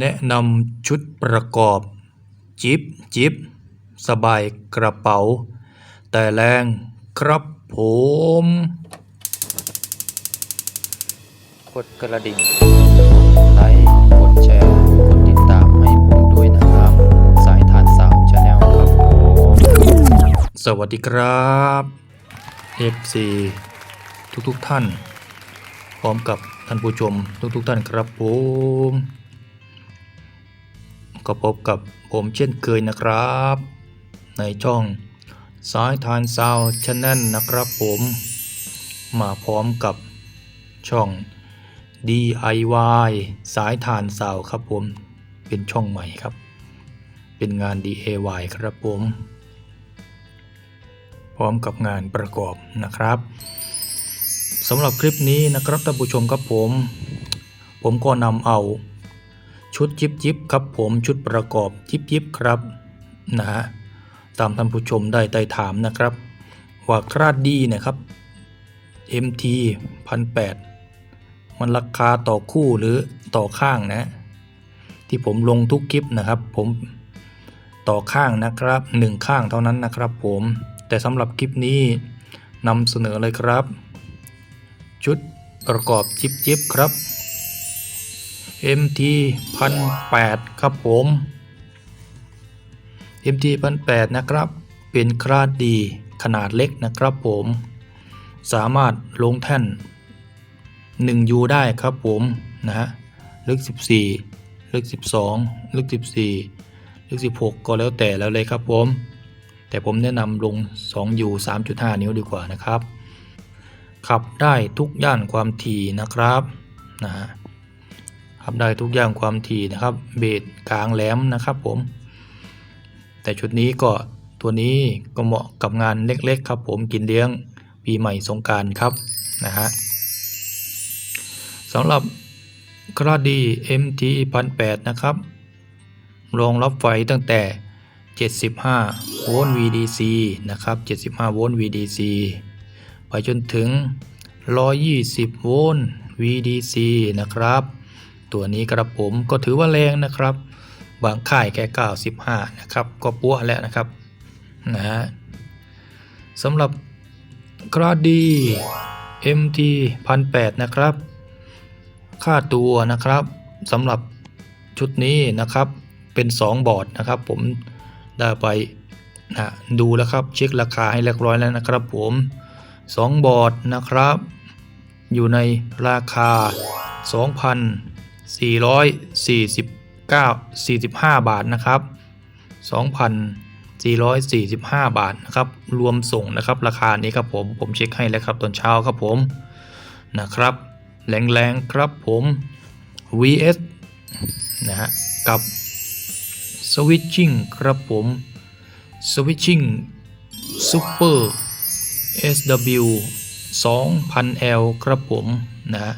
แนะนำชุดประกอบ จิบจิบสบายกระเป๋า แต่แรงครับผม กดกระดิ่งไลค์กดแชร์กดติดตามให้ผมด้วยนะครับ สายทานสาวชาแนลครับผมสวัสดีครับ FC ทุกทุกๆท่าน พร้อมกับท่านผู้ชมทุกทุกๆท่านครับผม ก็พบกับผมเช่นเคยนะครับ ในช่องสายทานซาวชแนลนะครับผม มาพร้อมกับช่อง DIY สายทานซาวครับผม เป็นช่องใหม่ครับ เป็นงาน DIY ครับผม พร้อมกับงานประกอบนะครับสำหรับคลิปนี้นะครับท่านผู้ชมครับผม ผมก็นำเอา ชุดจิบจิบครับผมชุดประกอบจิบจิบครับนะฮะตามท่านผู้ชมได้ไต่ถามนะครับ ว่าคราดดีเนะครับ MT 1008มันราคาต่อคู่หรือต่อข้างนะ ที่ผมลงทุกคลิปนะครับ ผมต่อข้างนะครับหนึ่งข้างเท่านั้นนะครับ ผมแต่สำหรับคลิปนี้นำเสนอเลยครับ ชุดประกอบจิบจิบครับ MT 1008ครับผม MT 1008นะครับ เป็นคราดดีขนาดเล็กนะครับผม สามารถลงแท่น 1U ได้ครับผมนะฮะลึก 14 ลึก 12 ลึก 14 ลึก 16 ก็แล้วแต่แล้วเลยครับผม แต่ผมแนะนำลง 2U 3.5 นิ้วดีกว่านะครับ ขับได้ทุกย่านความถี่นะครับนะฮะ ขับได้ทุกอย่างความถี่นะครับ เบสกลางแหลมนะครับผม แต่ชุดนี้ก็ตัวนี้ก็เหมาะกับงานเล็กๆครับ ผมกินเลี้ยงปีใหม่สงการครับนะฮะสำหรับคราดี MT 1008นะครับรองรับไฟตั้งแต่ 75 โวลต์ VDC นะครับ 75 โวลต์ VDC ไปจนถึง 120 โวลต์ VDC นะครับ ตัวนี้กระผมก็ถือว่าแรงนะครับ บางค่ายแค่95 นะครับ ก็ปั้วแล้วนะครับนะฮะสำหรับกราดี MT 1008นะครับ ค่าตัวนะครับสำหรับชุดนี้นะครับเป็น 2 บอร์ดนะครับ ผมได้ไปนะดูแล้วครับเช็คราคาให้เรียบร้อยแล้วนะครับ ผม 2 บอร์ดนะครับ อยู่ในราคา 449 45 บาทนะครับ 2,445 บาทนะครับ รวมส่งนะครับราคานี้ครับผม ผมเช็คให้แล้วครับตอนเช้าครับผมนะครับแรงๆครับผม VS นะฮะกับ Switching ครับผม Switching Super SW 2000L ครับผมนะฮะ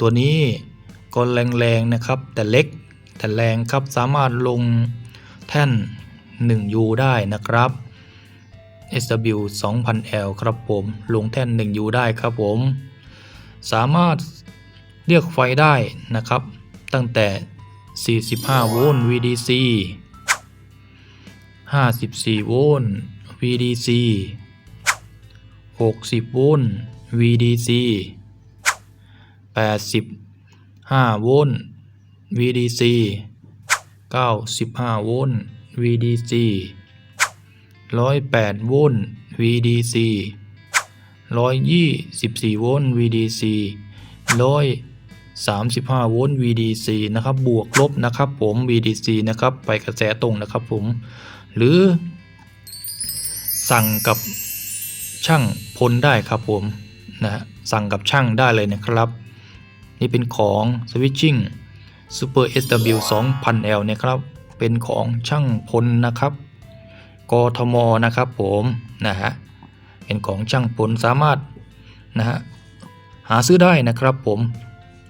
ตัวนี้ ก็แรงๆนะครับ แต่เล็กแต่แรงครับสามารถลงแท่น 1U ได้นะครับ SW 2000L ครับผมลงแท่น 1U ได้ครับผม สามารถเรียกไฟได้นะครับ ตั้งแต่ 45 โวลต์ VDC 54 โวลต์ VDC 60 โวลต์ VDC 5 โวลต์ VDC 95 โวลต์ VDC 108 โวลต์ VDC 124 โวลต์ VDC 135 โวลต์ VDC นะครับบวกลบนะครับผม VDC นะครับไปกระแสตรงนะครับผม หรือ สั่งกับช่างพลได้ครับผมนะสั่งกับช่างได้เลยนะครับ นี่เป็นของ Switching Super SW 2000L นะครับ เป็นของช่างพลนะครับ กทมนะครับผมนะฮะ เป็นของช่างพลสามารถนะฮะหาซื้อได้นะครับผม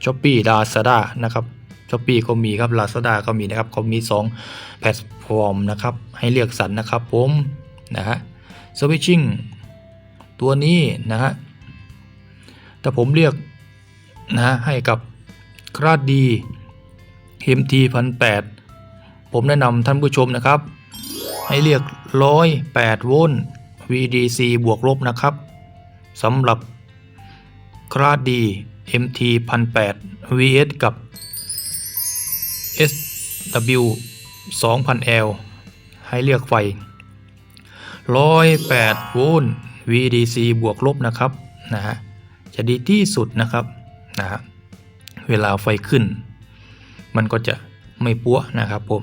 s h อ p e e Lazada นะครับ s h อ p e e ก็มีครับ Lazada ก็มีนะครับเขามี 2 แพลตฟอร์มนะครับ ให้เลือกสรรนะครับผมนะฮะ Switching ตัวนี้นะฮะ แต่ผมเรียก นะให้กับคราดดี MT พันแปดผมแนะนำท่านผู้ชมนะครับ ให้เรียกร้อยแปดโวลต์ VDC บวกลบนะครับสำหรับคราดดี MT พันแปด VS กับ SW 2000L ให้เลือกไฟ 108 โวลต์ VDC บวกลบนะครับนะฮะจะดีที่สุดนะครับ นะฮะเวลาไฟขึ้น มันก็จะไม่ปั้วนะครับผม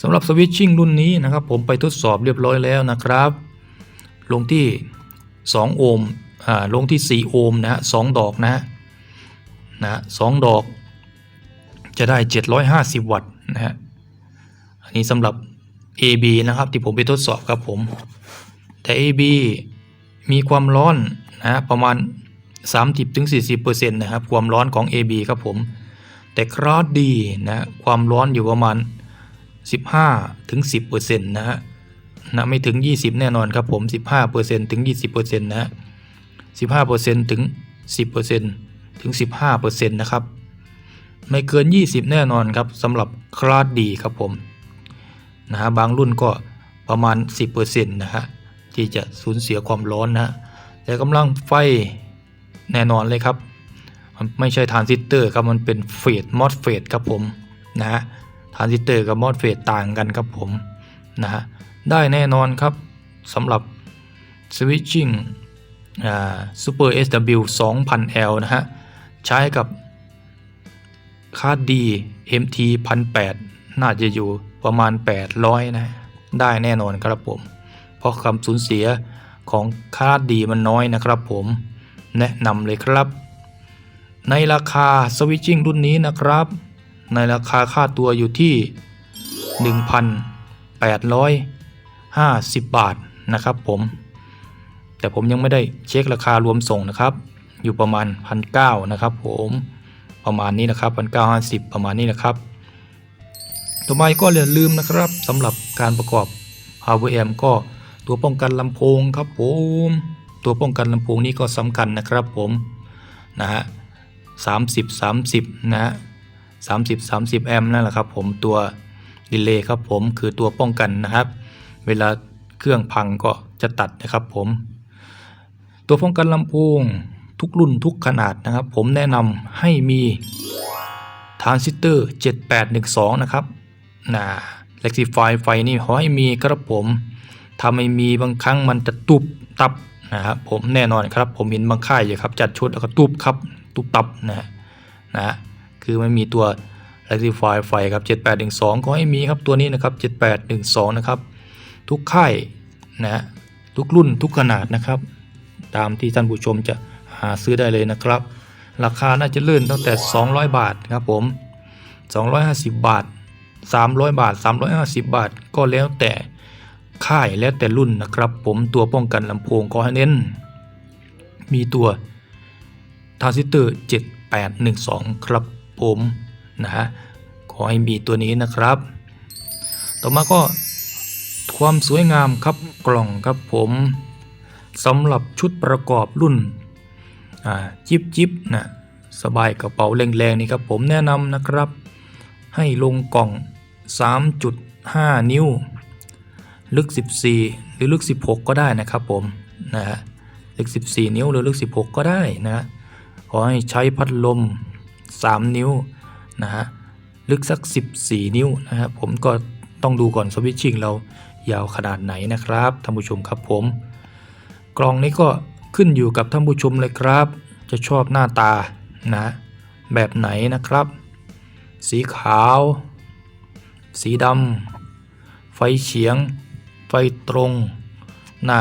สำหรับสวิตชิ่งรุ่นนี้นะครับ ผมไปทดสอบเรียบร้อยแล้วนะครับ ลงที่ 2 โอห์มอ่าลงที่ 4 โอห์มนะฮะสองดอกนะฮะนะฮะสองดอก จะได้ 750 วัตต์นะฮะอันนี้สำหรับ AB นะครับที่ผมไปทดสอบครับผมแต่ AB มีความร้อนนะฮะประมาณ 30-40%นะครับความร้อนของ AB ครับผม แต่ครอสดีนะความร้อนอยู่ประมาณ 15-10%นะฮะนะไม่ถึง 20 แน่นอนครับผม 15%ถึง 20%นะฮะ15%ถึง 10%ถึง 15%นะครับไม่เกิน 20 แน่นอนครับสำหรับคลาสดีครับผมนะฮะบางรุ่นก็ประมาณ 10%นะฮะที่จะสูญเสียความร้อนนะฮะแต่กำลังไฟ แน่นอนเลยครับมันไม่ใช่ทรานซิสเตอร์ครับมันเป็นเฟสมอสเฟสครับผมนะฮะทรานซิสเตอร์กับมอสเฟสต่างกันครับผมนะฮะได้แน่นอนครับสำหรับ Switching อ่า Super SW 2000L นะฮะใช้กับคาดดี MT 1008น่าจะอยู่ประมาณ 800 นะ ได้แน่นอนครับผม เพราะคำสูญเสียของคาดดีมันน้อยนะครับผม แนะนำเลยครับ ในราคาสวิตชิ่งรุ่นนี้นะครับ ในราคาค่าตัวอยู่ที่ 1,850 บาทนะครับผม แต่ผมยังไม่ได้เช็คราคารวมส่งนะครับ อยู่ประมาณ 1,900นะครับผมประมาณนี้นะครับพันเก้าห้าสิบประมาณนี้นะครับ ต่อไปก็อย่าลืมนะครับสำหรับการประกอบ hardware amp ก็ตัวป้องกันลำโพงครับผม ตัวป้องกันลำโพงนี้ก็สำคัญนะครับผมนะฮะสามสิบสามสิบนะฮะสามสิบสามสิบแอมป์นั่นแหละครับผมตัวดีเลย์ครับผมคือตัวป้องกันนะครับ เวลาเครื่องพังก็จะตัดนะครับผมตัวป้องกันลำโพงทุกรุ่นทุกขนาดนะครับ ผมแนะนำให้มีทรานซิสเตอร์7812 นะครับนะเล็กซิฟายไฟนี่ขอให้มีครับผมถ้าไม่มีบางครั้งมันจะตุบ ตับนะครับผมแน่นอนครับผมเห็นบางค่ายอยู่ครับจัดชุดแล้วก็ตุบครับตุบตับนะฮะนะฮะคือไม่มีตัว r a c t i f y ไฟครับ 7812 ก็ให้มีครับตัวนี้นะครับ 7812 นะครับ ทุกค่ายนะฮะทุกรุ่นทุกขนาดนะครับ ตามที่ท่านผู้ชมจะหาซื้อได้เลยนะครับ ราคาน่าจะเลื่อนตั้งแต่ 200 บาทครับผม 250 บาท 300 บาท 350 บาท ก็แล้วแต่ ค่ายแล้วแต่รุ่นนะครับ ผมตัวป้องกันลำโพงก็ให้เน้น มีตัวทราซิสเตอร์ 7812 ครับผมนะฮะขอให้มีตัวนี้นะครับ ต่อมาก็ความสวยงามครับกล่องครับผมสำหรับชุดประกอบรุ่นจิบจิบนะสบายกระเป๋าแรงๆนี่ครับผมแนะนำนะครับ ให้ลงกล่อง 3.5 นิ้ว ลึก 14 หรือลึก 16 ก็ได้นะครับผมนะฮะลึก 14 นิ้วหรือลึก 16 ก็ได้นะฮะขอให้ใช้พัดลม 3 นิ้วนะฮะลึกสัก 14 นิ้วนะฮะผมก็ต้องดูก่อนสวิตชิ่งเรายาวขนาดไหนนะครับท่านผู้ชมครับผม กล่องนี้ก็ขึ้นอยู่กับท่านผู้ชมเลยครับ จะชอบหน้าตานะ แบบไหนนะครับ สีขาว สีดำไฟเฉียง ไฟตรง หน้า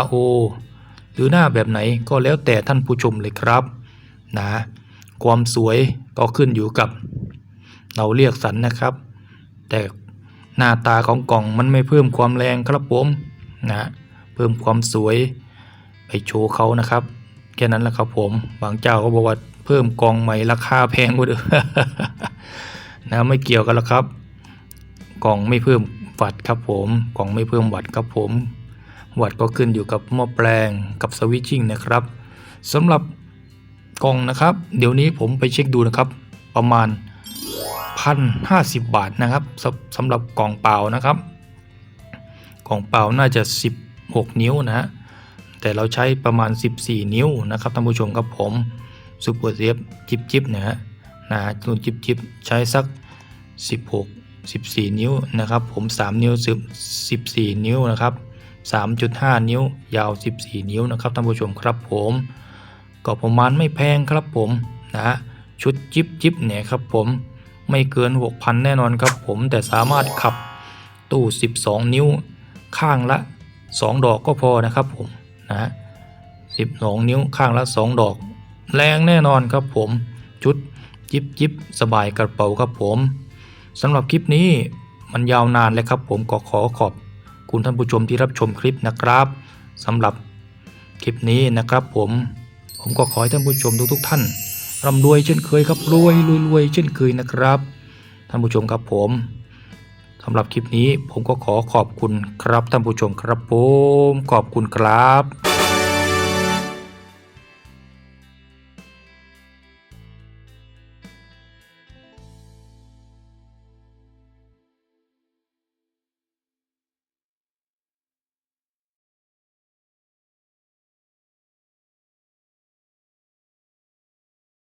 RO หรือหน้าแบบไหนก็แล้วแต่ท่านผู้ชมเลยครับนะความสวยก็ขึ้นอยู่กับเราเรียกสรรนะครับ แต่หน้าตาของกล่องมันไม่เพิ่มความแรงครับผมนะเพิ่มความสวยไปโชว์เขานะครับแค่นั้นแหละครับผมบางเจ้าก็บอกว่าเพิ่มกล่องใหม่ราคาแพงกว่าเดิมนะไม่เกี่ยวกันแล้วครับ กล่องไม่เพิ่ม วัตต์ครับผมกล่องไม่เพิ่มวัตต์ครับผม วัตต์ก็ขึ้นอยู่กับหม้อแปลงกับสวิตชิ่งนะครับสำหรับกล่องนะครับ เดี๋ยวนี้ผมไปเช็คดูนะครับประมาณ6,050บาทนะครับสำสำหรับกล่องเปล่านะครับ กล่องเปล่าน่าจะ 16 นิ้วนะฮะแต่เราใช้ประมาณ 14 นิ้วนะครับท่านผู้ชมครับผมซูเปอร์เซฟจิบจิบนะฮะนะรุ่นจิบจิบใช้สัก 16 14 นิ้วนะครับ ผม 3 นิ้ว14 นิ้วนะครับ 3.5 นิ้วยาว 14 นิ้วนะครับท่านผู้ชมครับผม ก็ประมาณไม่แพงครับผมนะฮะชุดจิบจิบเนี่ยครับผมไม่เกิน 6,000 แน่นอนครับผมแต่สามารถขับตู้ 12 นิ้วข้างละ 2 ดอกก็พอนะครับผมนะฮะ12 นิ้วข้างละ 2 ดอก แรงแน่นอนครับผมชุดจิบจิบสบายกระเป๋าครับผม สำหรับคลิปนี้มันยาวนานเลยครับ ผมก็ขอขอบคุณท่านผู้ชมที่รับชมคลิปนะครับสำหรับคลิปนี้นะครับ ผมผมก็ขอให้ท่านผู้ชมทุกๆท่านร่ำรวยเช่นเคยครับรวยรวยรวยเช่นเคยนะครับ ท่านผู้ชมครับผมสำหรับคลิปนี้ผมก็ขอขอบคุณครับท่านผู้ชมครับผมขอบคุณครับ